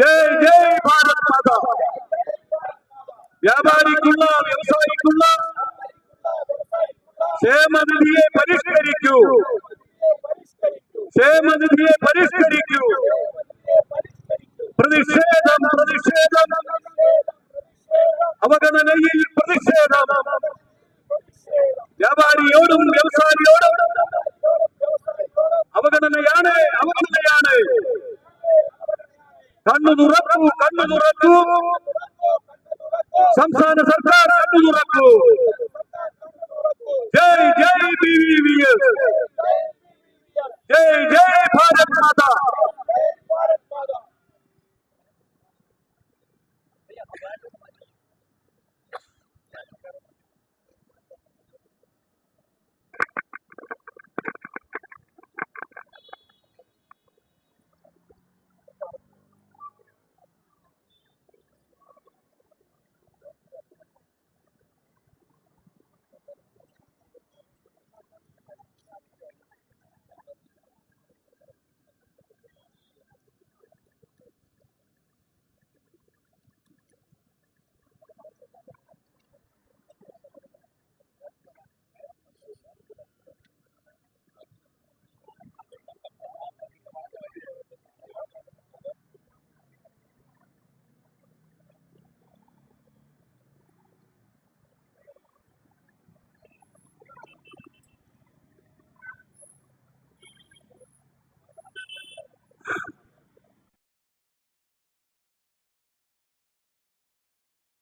ജയ് ജയ് ഭാരത് മാത. വ്യാപാരിക്കുള്ള വ്യവസായിക്കുള്ള ക്ഷേമനിധിയെ പരിഷ്കരിക്കൂ. ക്ഷേമനിധിയെ പരിഷ്കരിക്കൂ. പ്രതിഷേധം പ്രതിഷേധം. അവഗണനയിൽ പ്രതിഷേധം. വ്യാപാരിയോടും വ്യവസായിയോടും അവഗണനയാണ് അവഗണനയാണ്. കണ്ണു തുറക്കൂ കണ്ണു തുറക്കൂ. സംസ്ഥാന സർക്കാർ കണ്ണു തുറക്കൂ.